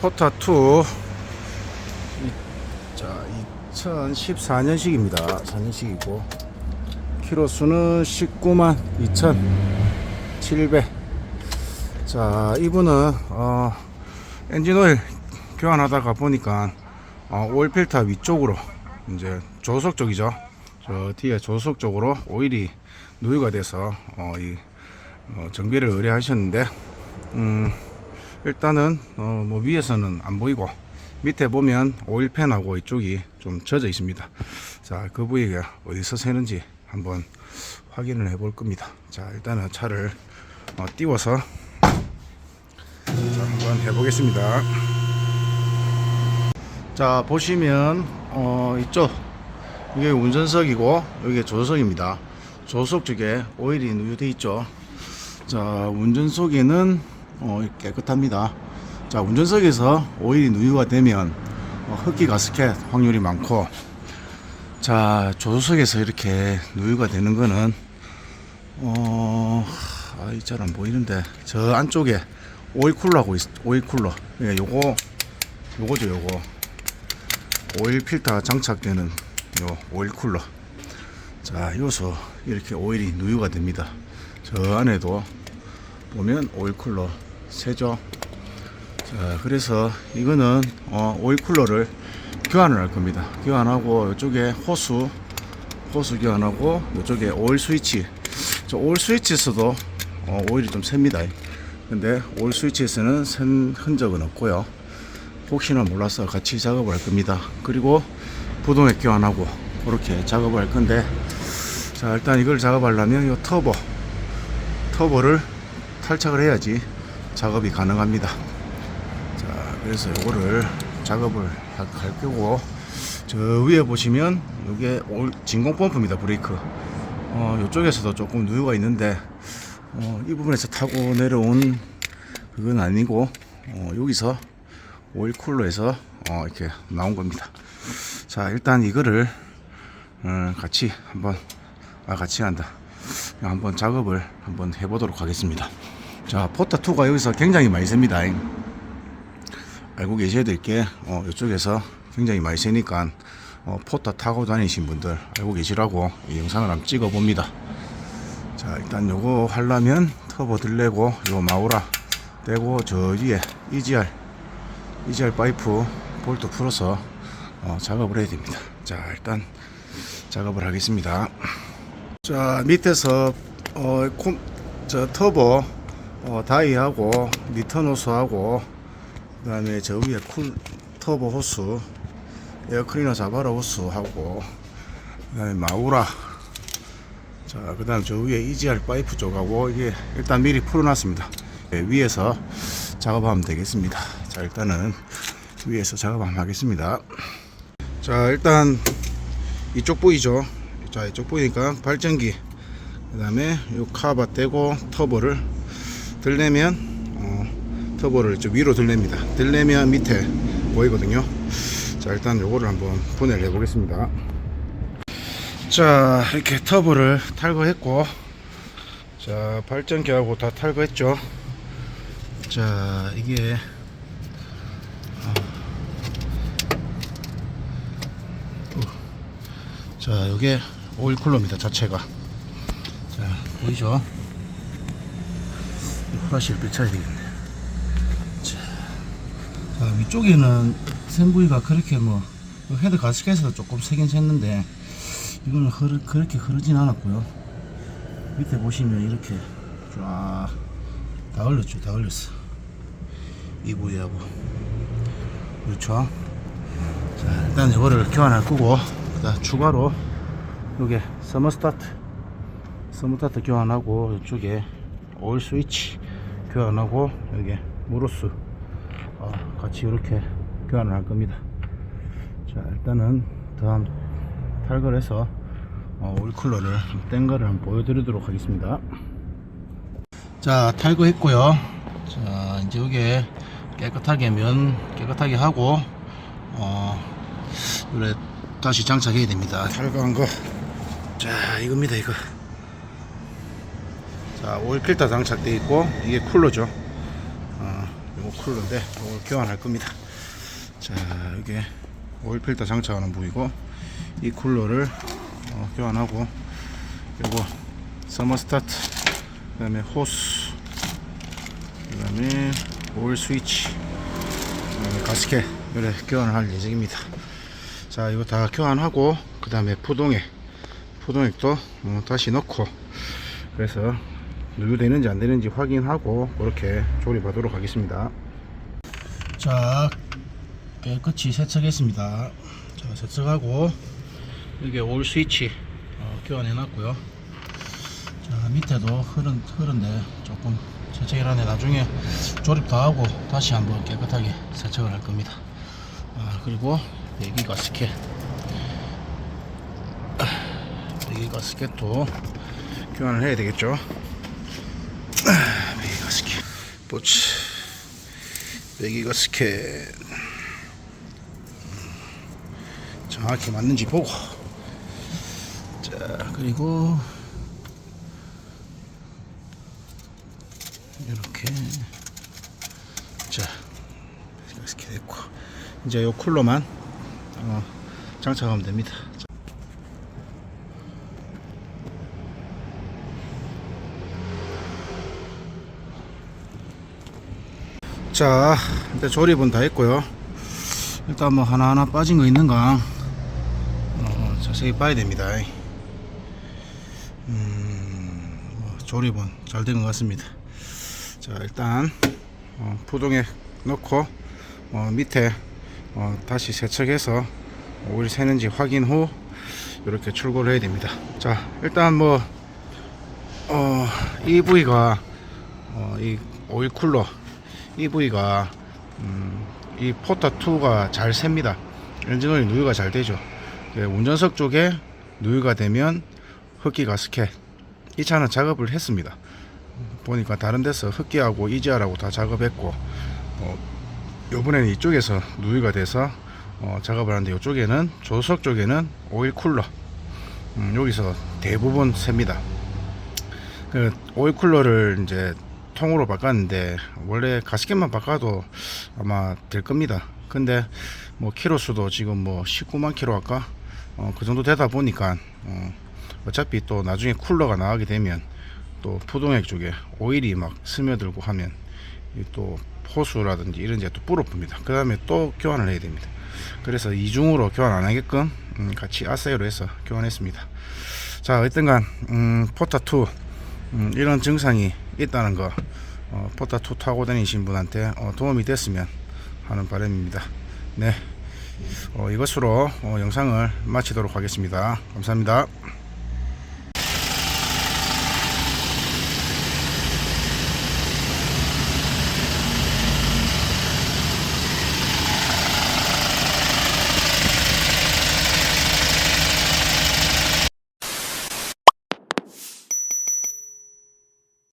포타 2 자 2014년식입니다. 4년식이고. 키로수는 19만 2,700 자 이분은 어, 엔진오일 교환하다가 보니까 어, 오일 필터 위쪽으로 이제 조속 쪽이죠. 저 뒤에 조속 쪽으로 오일이 누유가 돼서 어, 이 어, 정비를 의뢰하셨는데 음, 일단은 어, 뭐 위에서는 안 보이고 밑에 보면 오일팬하고 이쪽이 좀 젖어 있습니다. 자, 그 부위가 어디서 새는지 한번 확인을 해 볼 겁니다. 자, 일단은 차를 어, 띄워서 자, 한번 해 보겠습니다. 자, 보시면 어, 이쪽 이게 운전석이고 여기 조수석입니다. 조수석 쪽에 오일이 누유돼 있죠. 자, 운전석에는 어, 깨끗합니다. 자, 운전석에서 오일이 누유가 되면 어, 흡기 가스켓 확률이 많고, 자, 조수석에서 이렇게 누유가 되는 거는, 어, 아, 이잘 안 보이는데, 저 안쪽에 오일 쿨러하고 있, 오일 쿨러. 예, 요거, 요거죠, 요거. 오일 필터 장착되는 요 오일 쿨러. 자, 요소 이렇게 오일이 누유가 됩니다. 저 안에도 보면 오일 쿨러 세죠. 자, 그래서 이거는 어, 오일 쿨러를 교환을 할 겁니다. 교환하고 이쪽에 호수 호수 교환하고 이쪽에 오일 스위치. 저 오일 스위치에서도 어, 오일이 좀 셉니다. 근데 오일 스위치에서는 센 흔적은 없고요. 혹시나 몰라서 같이 작업을 할 겁니다. 그리고 부동액 교환하고 그렇게 작업을 할 건데 자 일단 이걸 작업하려면 이 터보 터보를 탈착을 해야지 작업이 가능합니다. 자, 그래서 요거를 작업을 할, 할 거고 저 위에 보시면 이게 올 진공 펌프입니다. 브레이크. 어, 요쪽에서도 조금 누유가 있는데 어, 이 부분에서 타고 내려온 그건 아니고 어, 여기서 오일 쿨러에서 어, 이렇게 나온 겁니다. 자, 일단 이거를 어, 같이 한번 아 같이 한다. 한번 작업을 한번 해보도록 하겠습니다. 자, 포타2가 여기서 굉장히 많이 셉니다. 알고 계셔야 될 게, 어, 이쪽에서 굉장히 많이 세니까, 어, 포타 타고 다니신 분들 알고 계시라고 이 영상을 한번 찍어 봅니다. 자, 일단 요거 하려면 터보 들래고, 요 마우라 떼고, 저 위에 EGR, EGR 파이프 볼트 풀어서, 어, 작업을 해야 됩니다. 자, 일단 작업을 하겠습니다. 자 밑에서 어, 콤, 저 터보 어, 다이하고 리턴 호스하고 그 다음에 저 위에 쿨 터보 호스 에어클리너 자바라 호스하고 그 다음에 마우라. 자그 다음 저 위에 EGR 파이프 쪽하고 이게 일단 미리 풀어놨습니다. 예, 위에서 작업하면 되겠습니다. 자 일단은 위에서 작업 한번 하겠습니다. 자 일단 이쪽 보이죠? 자 이쪽 보이니까 발전기 그 다음에 요 카바 떼고 터보를 들려면 어, 터보를 저 위로 들립니다. 들려면 밑에 보이거든요. 자 일단 요거를 한번 분해를 해 보겠습니다. 자 이렇게 터보를 탈거했고 자 발전기하고 다 탈거했죠. 자 이게 자 요게 오일 쿨러입니다 자체가. 자 보이죠 후라시를 빼쳐야 되겠네. 자, 자 위쪽에는 센 부위가 그렇게 뭐 헤드 가스켓에서 조금 세긴 샜는데 이거는 흐르, 그렇게 흐르진 않았고요. 밑에 보시면 이렇게 쫙 다 흘렸죠 다 흘렸어. 이 부위하고. 그렇죠? 자 일단 이거를 교환할 거고 그다음 추가로 요게 서머스타트 서머스타트 교환하고 이쪽에 오일 스위치 교환하고 여기 무로스 어, 같이 이렇게 교환을 할 겁니다. 자 일단은 다음 탈거를 해서 어, 오일 쿨러를 뗀 거를 한번 보여드리도록 하겠습니다. 자 탈거했고요. 자 이제 여기 깨끗하게 면 깨끗하게 하고 어 그래 다시 장착해야 됩니다. 탈거한 거자 이겁니다 이거 자 오일 필터 장착되어 있고 이게 쿨러죠 어, 요 쿨러인데 이걸 교환할 겁니다. 자, 이게 오일 필터 장착하는 부위고 이 쿨러를 어, 교환하고 그리고 서머스타트 그 다음에 호스 그 다음에 오일 스위치 그다음에 가스켓 이렇게 교환을 할 예정입니다. 자, 이거 다 교환하고 그 다음에 푸동액 푸동액도 어, 다시 넣고 그래서 누유되는지 안 되는지 확인하고 그렇게 조립하도록 하겠습니다. 자, 깨끗이 세척했습니다. 자, 세척하고 이게 올 스위치 어, 교환해 놨고요. 자, 밑에도 흐른 흐른데 조금 세척을 하네. 나중에 조립 다 하고 다시 한번 깨끗하게 세척을 할 겁니다. 아, 그리고 배기 가 스켓 배기 가 스켓도 교환을 해야 되겠죠. 배기 가스켓 보츠. 배기 가스켓 정확히 맞는지 보고. 자 그리고 이렇게. 자 이렇게 됐고. 이제 요 쿨러만 어, 장착하면 됩니다 자 일단 조립은 다 했고요. 일단 뭐 하나하나 빠진 거 있는가 어, 자세히 봐야 됩니다. 음, 뭐 조립은 잘 된 것 같습니다. 자 일단 어, 부동에 넣고 어, 밑에 어, 다시 세척해서 오일 새는지 확인 후 이렇게 출고를 해야 됩니다. 자 일단 뭐 어, 이 부위가 어, 이 오일 쿨러 이 부위가 음, 이 포타 2가 잘 셉니다. 엔진오일 누유가 잘 되죠. 예, 운전석 쪽에 누유가 되면 흡기 가스켓 이 차는 작업을 했습니다. 보니까 다른 데서 흡기하고 이지하라고 다 작업했고 어, 요번에는 이쪽에서 누유가 돼서 어, 작업을 하는데 이쪽에는 조수석 쪽에는 오일 쿨러. 음, 여기서 대부분 셉니다. 그 오일 쿨러를 이제 통으로 바꿨는데 원래 가스켓만 바꿔도 아마 될 겁니다 근데 뭐 키로 수도 지금 뭐 19만 키로 할까 어, 그 정도 되다 보니까 어, 어차피 또 나중에 쿨러가 나가게 되면 또 푸동액 쪽에 오일이 막 스며들고 하면 이또 호수라든지 이런 데또 불어쁩니다. 그 다음에 또 교환을 해야 됩니다. 그래서 이중으로 교환 안 하게끔 음, 같이 아세이로 해서 교환했습니다. 자, 어쨌든간 음, 포타2 음, 이런 증상이 있다는 거 어, 포타2 타고 다니신 분한테 어, 도움이 됐으면 하는 바람입니다. 네, 어, 이것으로 어, 영상을 마치도록 하겠습니다. 감사합니다.